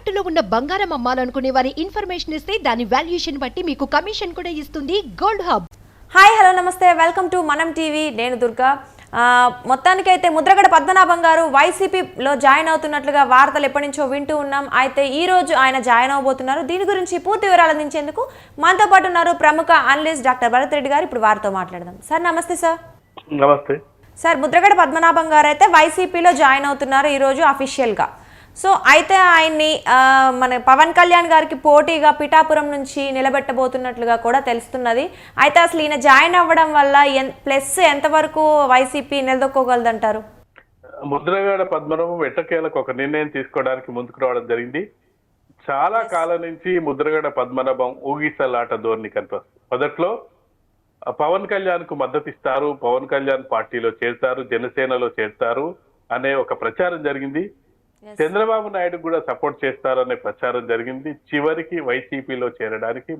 తాకట్టులో ఉన్న బంగారం అమ్మాలనుకునే వారి ఇన్ఫర్మేషన్ ఇస్తే దాని వాల్యుయేషన్ బట్టి మీకు కమిషన్ కూడా ఇస్తుంది గోల్డ్ హబ్. హాయ్ హలో నమస్తే. Welcome to Manam TV. నేను దుర్గా. మొత్తానికైతే ముద్రగడ పద్మనాభం గారు వైసీపీలో జాయిన్ అవుతున్నట్లుగా వార్తలు ఎప్పటి నుంచో వింటూ ఉన్నాం. అయితే ఈ రోజు ఆయన జాయిన్ అవబోతున్నారు. దీని గురించి పూర్తి వివరాలు అందించేందుకు మనతో పాటు ఉన్నారు ప్రముఖ అనలిస్ట్ డాక్టర్ భరత్ రెడ్డి గారు. ఇప్పుడు వారితో మాట్లాడదాం. సార్ నమస్తే సార్. నమస్తే. సార్ ముద్రగడ పద్మనాభం గారు అయితే వైసీపీలో జాయిన్ అవుతున్నారు ఈరోజు అఫీషియల్గా సో అయితే ఆయన్ని మన పవన్ కళ్యాణ్ గారికి పోటీగా పిఠాపురం నుంచి నిలబెట్టబోతున్నట్లుగా కూడా తెలుస్తున్నది. అయితే అసలు ఈయన జాయిన్ అవ్వడం వల్ల ప్లస్ ఎంతవరకు వైసీపీ నిలదొక్కోగలదంటారు? ముద్రగడ పద్మనాభం ఎట్టకేలకు ఒక నిర్ణయం తీసుకోవడానికి ముందుకు రావడం జరిగింది. చాలా కాలం నుంచి ముద్రగడ పద్మనాభం ఊగిసలాట ధోరణి కనిపిస్తుంది. మొదట్లో పవన్ కళ్యాణ్కు మద్దతు ఇస్తారు పవన్ కళ్యాణ్ పార్టీలో చేరుతారు జనసేనలో చేరుతారు అనే ఒక ప్రచారం జరిగింది. చంద్రబాబు నాయుడు కూడా సపోర్ట్ చేస్తారనే ప్రచారం జరిగింది. చివరికి వైసీపీలో చేరడానికి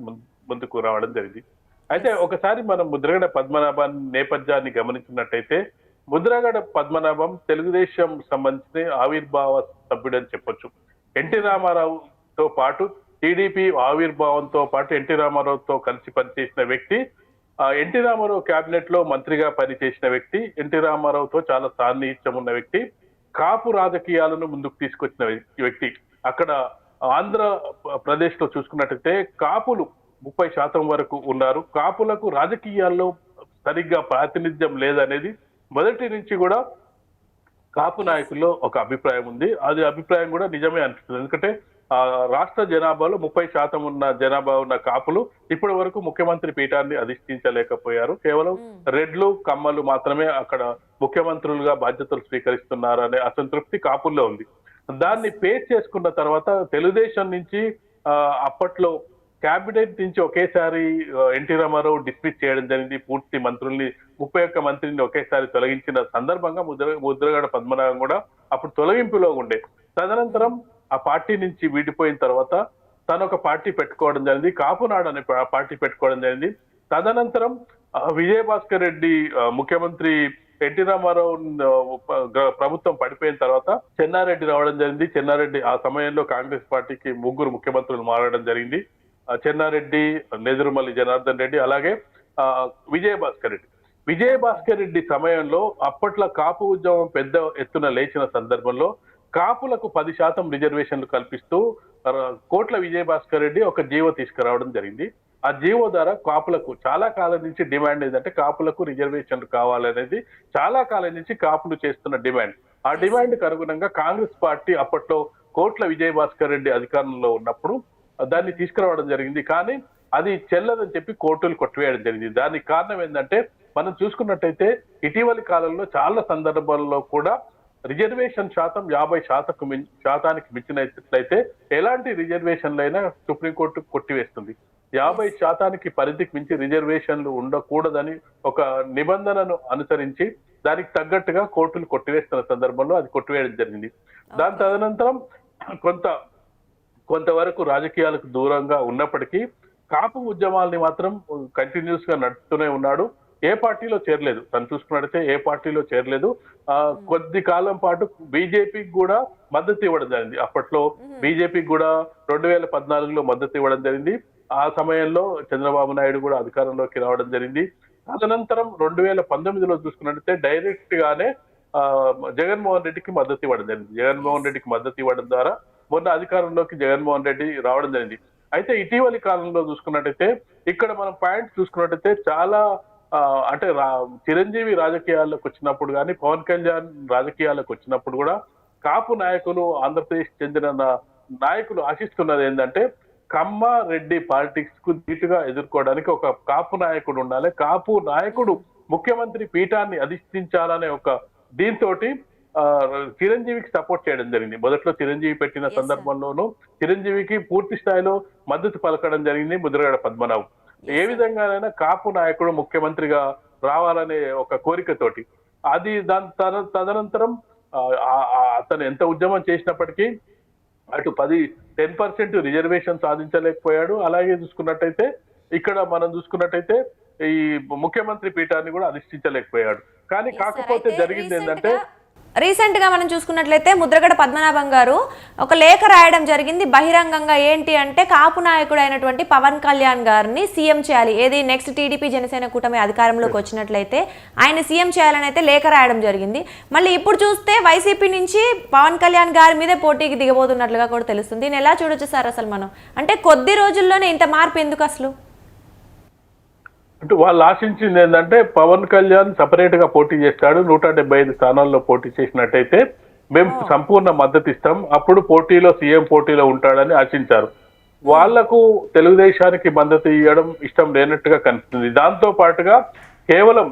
ముందుకు రావడం జరిగింది. అయితే ఒకసారి మనం ముద్రగడ పద్మనాభం నేపథ్యాన్ని గమనించినట్టయితే ముద్రగడ పద్మనాభం తెలుగుదేశం సంబంధించిన ఆవిర్భావ సభ్యుడని చెప్పొచ్చు. ఎన్టీ రామారావుతో పాటు టీడీపీ ఆవిర్భావంతో పాటు ఎన్టీ రామారావుతో కలిసి పనిచేసిన వ్యక్తి ఎన్టీ రామారావు కేబినెట్లో మంత్రిగా పనిచేసిన వ్యక్తి ఎన్టీ రామారావుతో చాలా సాన్నిహిత్యం ఉన్న వ్యక్తి కాపు రాజకీయాలను ముందుకు తీసుకొచ్చిన వ్యక్తి- వ్యక్తి. అక్కడ ఆంధ్ర ప్రదేశ్లో చూసుకున్నట్టయితే కాపులు ముప్పై శాతం వరకు ఉన్నారు. కాపులకు రాజకీయాల్లో సరిగ్గా ప్రాతినిధ్యం లేదనేది మొదటి నుంచి కూడా కాపు నాయకుల్లో ఒక అభిప్రాయం ఉంది. అది అభిప్రాయం కూడా నిజమే అనిపిస్తుంది. ఎందుకంటే రాష్ట్ర జనాభాలో ముప్పై శాతం ఉన్న జనాభా ఉన్న కాపులు ఇప్పటి వరకు ముఖ్యమంత్రి పీఠాన్ని అధిష్ఠించలేకపోయారు. కేవలం రెడ్లు కమ్మలు మాత్రమే అక్కడ ముఖ్యమంత్రులుగా బాధ్యతలు స్వీకరిస్తున్నారు అనే అసంతృప్తి కాపుల్లో ఉంది. దాన్ని పేస్ చేసుకున్న తర్వాత తెలుగుదేశం నుంచి అప్పట్లో క్యాబినెట్ నుంచి ఒకేసారి ఎన్టీ రామారావు డిస్మిస్ చేయడం జరిగింది. పూర్తి మంత్రుల్ని ముప్పై ఒక్క మంత్రిని ఒకేసారి తొలగించిన సందర్భంగా ముద్ర ముద్రగడ పద్మనాభం కూడా అప్పుడు తొలగింపులో ఉండే. తదనంతరం ఆ పార్టీ నుంచి విడిపోయిన తర్వాత తను ఒక పార్టీ పెట్టుకోవడం జరిగింది. కాపునాడు అనే పార్టీ పెట్టుకోవడం జరిగింది. తదనంతరం విజయభాస్కర్ రెడ్డి ముఖ్యమంత్రి ఎన్టీ రామారావు ప్రభుత్వం పడిపోయిన తర్వాత చెన్నారెడ్డి రావడం జరిగింది. చెన్నారెడ్డి ఆ సమయంలో కాంగ్రెస్ పార్టీకి ముగ్గురు ముఖ్యమంత్రులు మారడం జరిగింది. చెన్నారెడ్డి నెదురుమల్లి జనార్దన్ రెడ్డి అలాగే ఆ, విజయభాస్కర్ రెడ్డి. విజయభాస్కర్ రెడ్డి సమయంలో అప్పట్లో కాపు ఉద్యమం పెద్ద ఎత్తున లేచిన సందర్భంలో కాపులకు పది శాతం రిజర్వేషన్లు కల్పిస్తూ కోట్ల విజయభాస్కర్ రెడ్డి ఒక జీవో తీసుకురావడం జరిగింది. ఆ జీవో ద్వారా కాపులకు చాలా కాలం నుంచి డిమాండ్ ఏంటంటే కాపులకు రిజర్వేషన్లు కావాలనేది చాలా కాలం నుంచి కాపులు చేస్తున్న డిమాండ్. ఆ డిమాండ్ అనుగుణంగా కాంగ్రెస్ పార్టీ అప్పట్లో కోట్ల విజయభాస్కర్ రెడ్డి అధికారంలో ఉన్నప్పుడు దాన్ని తీసుకురావడం జరిగింది. కానీ అది చెల్లదని చెప్పి కోర్టులు కొట్టివేయడం జరిగింది. దానికి కారణం ఏంటంటే మనం చూసుకున్నట్టయితే ఇటీవలి కాలంలో చాలా సందర్భాల్లో కూడా రిజర్వేషన్ శాతం యాభై శాతకు శాతానికి మించినట్లయితే ఎలాంటి రిజర్వేషన్లైనా సుప్రీంకోర్టు కొట్టివేస్తుంది. యాభై శాతానికి పరిధికి మించి రిజర్వేషన్లు ఉండకూడదని ఒక నిబంధనను అనుసరించి దానికి తగ్గట్టుగా కోర్టులు కొట్టివేస్తున్న సందర్భంలో అది కొట్టివేయడం జరిగింది. దాని తదనంతరం కొంత కొంతవరకు రాజకీయాలకు దూరంగా ఉన్నప్పటికీ కాపు ఉద్యమాల్ని మాత్రం కంటిన్యూస్గా నడుపుతూనే ఉన్నాడు. ఏ పార్టీలో చేరలేదు. తను చూసుకున్నట్టయితే ఏ పార్టీలో చేరలేదు. ఆ కొద్ది కాలం పాటు బీజేపీకి కూడా మద్దతు ఇవ్వడం జరిగింది. అప్పట్లో బీజేపీకి కూడా రెండు వేల పద్నాలుగులో మద్దతు ఇవ్వడం జరిగింది. ఆ సమయంలో చంద్రబాబు నాయుడు కూడా అధికారంలోకి రావడం జరిగింది. తదనంతరం రెండు వేల పంతొమ్మిదిలో చూసుకున్నట్టయితే డైరెక్ట్ గానే ఆ, జగన్మోహన్ రెడ్డికి మద్దతు ఇవ్వడం జరిగింది. జగన్మోహన్ రెడ్డికి మద్దతు ఇవ్వడం ద్వారా మొన్న అధికారంలోకి జగన్మోహన్ రెడ్డి రావడం జరిగింది. అయితే ఇటీవలి కాలంలో చూసుకున్నట్టయితే ఇక్కడ మనం పాయింట్ చూసుకున్నట్టయితే చాలా అంటే రా- చిరంజీవి రాజకీయాల్లోకి వచ్చినప్పుడు కానీ పవన్ కళ్యాణ్ రాజకీయాలకు వచ్చినప్పుడు కూడా కాపు నాయకులు ఆంధ్రప్రదేశ్ చెందిన నాయకులు ఆశిస్తున్నది ఏంటంటే కమ్మ రెడ్డి పాలిటిక్స్కు ధీటుగా ఎదుర్కోవడానికి ఒక కాపు నాయకుడు ఉండాలి. కాపు నాయకుడు ముఖ్యమంత్రి పీఠాన్ని అధిష్ఠించాలనే ఒక దీంతో చిరంజీవికి సపోర్ట్ చేయడం జరిగింది. మొదట్లో చిరంజీవి పెట్టిన. సందర్భంలోనూ చిరంజీవికి పూర్తి స్థాయిలో మద్దతు పలకడం జరిగింది ముద్రగడ పద్మనాభం. ఏ విధంగానైనా కాపు నాయకుడు ముఖ్యమంత్రిగా రావాలనే ఒక కోరికతోటి అది దాని తద- తదనంతరం అతను ఎంత ఉద్యమం చేసినప్పటికీ అటు పది టెన్ పర్సెంట్ రిజర్వేషన్ సాధించలేకపోయాడు. అలాగే చూసుకున్నట్టయితే ఇక్కడ మనం చూసుకున్నట్టయితే ఈ ముఖ్యమంత్రి పీఠాన్ని కూడా అధిష్ఠించలేకపోయాడు. కానీ. కాకపోతే జరిగింది ఏంటంటే రీసెంట్గా మనం చూసుకున్నట్లయితే ముద్రగడ పద్మనాభం గారు ఒక లేఖ రాయడం జరిగింది. బహిరంగంగా ఏంటి అంటే కాపు నాయకుడు అయినటువంటి పవన్ కళ్యాణ్ గారిని సీఎం చేయాలి. ఏది నెక్స్ట్ టీడీపీ జనసేన కూటమి అధికారంలోకి వచ్చినట్లయితే ఆయన సీఎం చేయాలని అయితే లేఖ రాయడం జరిగింది. మళ్ళీ ఇప్పుడు చూస్తే వైసీపీ నుంచి పవన్ కళ్యాణ్ గారి మీదే పోటీకి దిగబోతున్నట్లుగా కూడా తెలుస్తుంది. దీన్ని ఎలా చూడొచ్చు సార్ అసలు మనం? అంటే కొద్ది రోజుల్లోనే ఇంత మార్పు ఎందుకు అసలు? అంటే వాళ్ళు ఆశించింది ఏంటంటే పవన్ కళ్యాణ్ సపరేట్గా పోటీ చేస్తాడు నూట డెబ్బై ఐదు స్థానాల్లో పోటీ చేసినట్టయితే మేము సంపూర్ణ మద్దతు ఇస్తాం. అప్పుడు పోటీలో సీఎం పోటీలో ఉంటాడని ఆశించారు. వాళ్ళకు తెలుగుదేశానికి మద్దతు ఇవ్వడం ఇష్టం లేనట్టుగా కనిపిస్తుంది. దాంతో పాటుగా కేవలం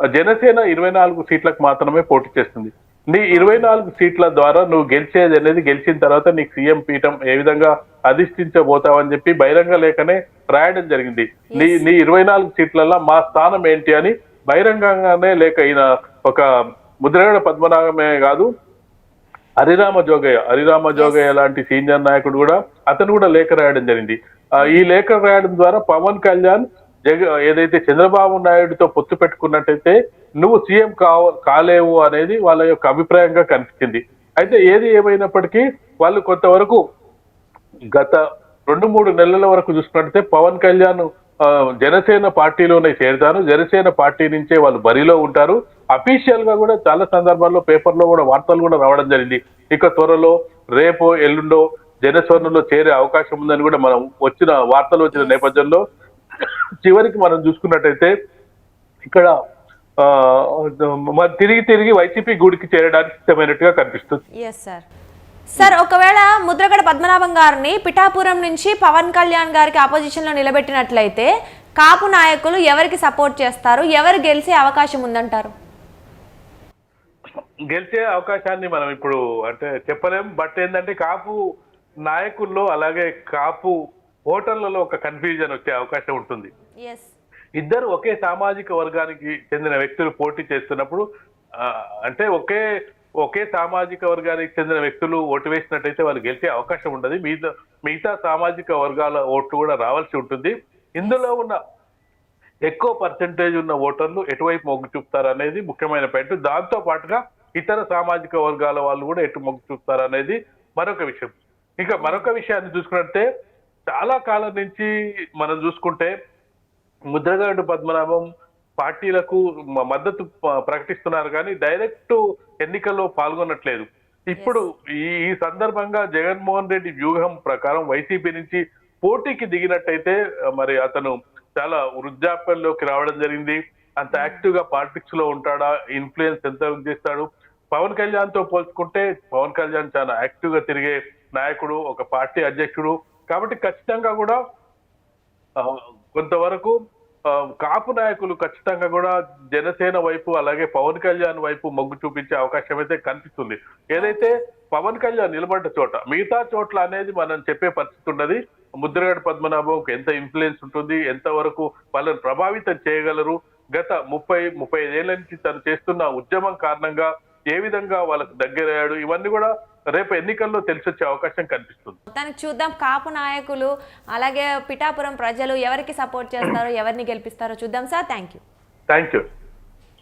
జనసేన ఇరవై నాలుగు సీట్లకు మాత్రమే పోటీ చేస్తుంది. నీ ఇరవై నాలుగు సీట్ల ద్వారా నువ్వు గెలిచేది అనేది గెలిచిన తర్వాత నీకు సీఎం పీఠం ఏ విధంగా అధిష్ఠించబోతావని చెప్పి బహిరంగ లేఖనే రాయడం జరిగింది. నీ నీ ఇరవై నాలుగు సీట్లలో మా స్థానం ఏంటి అని బహిరంగంగానే లేక ఈయన ఒక ముద్రగడ పద్మనాభమే కాదు హరిరామ జోగయ్య హరిరామ జోగయ్య లాంటి సీనియర్ నాయకుడు కూడా అతను కూడా లేఖ రాయడం జరిగింది. ఈ లేఖ రాయడం ద్వారా పవన్ కళ్యాణ్ జగ ఏదైతే చంద్రబాబు నాయుడుతో పొత్తు పెట్టుకున్నట్టయితే నువ్వు సీఎం కావ కాలేవు అనేది వాళ్ళ యొక్క అభిప్రాయంగా కనిపించింది. అయితే ఏది ఏమైనప్పటికీ వాళ్ళు కొంతవరకు గత రెండు మూడు నెలల వరకు చూసుకుంటే పవన్ కళ్యాణ్ జనసేన పార్టీలోనే చేరుతారు. జనసేన పార్టీ నుంచే వాళ్ళు బరిలో ఉంటారు. అఫీషియల్గా కూడా చాలా సందర్భాల్లో పేపర్లో కూడా వార్తలు కూడా రావడం జరిగింది. ఇక త్వరలో రేపో ఎల్లుండో జనసేనలో చేరే అవకాశం ఉందని కూడా మనం వచ్చిన వార్తలు వచ్చిన నేపథ్యంలో చివరికి మనం చూసుకున్నట్టయితే ఇక్కడ తిరిగి తిరిగి వైసీపీ గూడికి చేరడానికి సిద్ధమైనట్టుగా కనిపిస్తుంది. సార్ ఒకవేళ ముద్రగడ పద్మనాభం గారిని పిఠాపురం నుంచి పవన్ కళ్యాణ్ గారికి ఆపోజిషన్లో నిలబెట్టినట్లయితే కాపు నాయకులు ఎవరికి సపోర్ట్ చేస్తారు? ఎవరు గెలిచే అవకాశం ఉందంటారు? గెలిచే అవకాశాన్ని మనం ఇప్పుడు అంటే చెప్పలేం. బట్ ఏంటంటే కాపు నాయకుల్లో అలాగే కాపు ఓటర్లలో ఒక కన్ఫ్యూజన్ వచ్చే అవకాశం ఉంటుంది. ఇద్దరు ఒకే సామాజిక వర్గానికి చెందిన వ్యక్తులు పోటీ చేస్తున్నప్పుడు అంటే ఒకే ఒకే సామాజిక వర్గానికి చెందిన వ్యక్తులు ఓటు వేసినట్టయితే వాళ్ళు గెలిచే అవకాశం ఉండదు. మిగతా మిగతా సామాజిక వర్గాల ఓట్లు కూడా రావాల్సి ఉంటుంది. ఇందులో ఉన్న ఎక్కువ పర్సెంటేజ్ ఉన్న ఓటర్లు ఎటువైపు మొగ్గు చూపుతారు అనేది ముఖ్యమైన పాయింట్. దాంతో పాటుగా ఇతర సామాజిక వర్గాల వాళ్ళు కూడా ఎటు మొగ్గు చూపుతారు అనేది మరొక విషయం. ఇంకా మరొక విషయాన్ని చూసుకున్నట్టే చాలా కాలం నుంచి మనం చూసుకుంటే ముద్రగడ్డ పద్మనాభం పార్టీలకు మద్దతు ప్రకటిస్తున్నారు కానీ డైరెక్ట్ ఎన్నికల్లో పాల్గొనట్లేదు. ఇప్పుడు ఈ సందర్భంగా జగన్మోహన్ రెడ్డి వ్యూహం ప్రకారం వైసీపీ నుంచి పోటీకి దిగినట్టయితే మరి అతను చాలా వృద్ధాప్యంలోకి రావడం జరిగింది. అంత యాక్టివ్గా పాలిటిక్స్లో ఉంటాడా? ఇన్ఫ్లుయెన్స్ ఎంత చేస్తాడు? పవన్ కళ్యాణ్తో పోల్చుకుంటే పవన్ కళ్యాణ్ చాలా యాక్టివ్గా తిరిగే నాయకుడు ఒక పార్టీ అధ్యక్షుడు. కాబట్టి ఖచ్చితంగా కూడా కొంతవరకు కాపు నాయకులు ఖచ్చితంగా కూడా జనసేన వైపు అలాగే పవన్ కళ్యాణ్ వైపు మొగ్గు చూపించే అవకాశం అయితే కనిపిస్తుంది. ఏదైతే పవన్ కళ్యాణ్ నిలబడ్డ చోట మిగతా చోట్ల అనేది మనం చెప్పే పరిస్థితి ఉన్నది. ముద్రగడ పద్మనాభంకి ఎంత ఇన్ఫ్లుయెన్స్ ఉంటుంది ఎంత వరకు వాళ్ళని ప్రభావితం చేయగలరు? గత ముప్పై ముప్పై ఐదేళ్ళ నుంచి తను చేస్తున్న ఉద్యమం కారణంగా ఏ విధంగా వాళ్ళకు దగ్గరయ్యాడు? ఇవన్నీ కూడా రేపు ఎన్నికల్లో తెలిసొచ్చే అవకాశం కనిపిస్తుంది. మొత్తానికి చూద్దాం. కాపు నాయకులు అలాగే పిఠాపురం ప్రజలు ఎవరికి సపోర్ట్ చేస్తారో ఎవరిని గెలిపిస్తారో చూద్దాం sir. Thank you thank you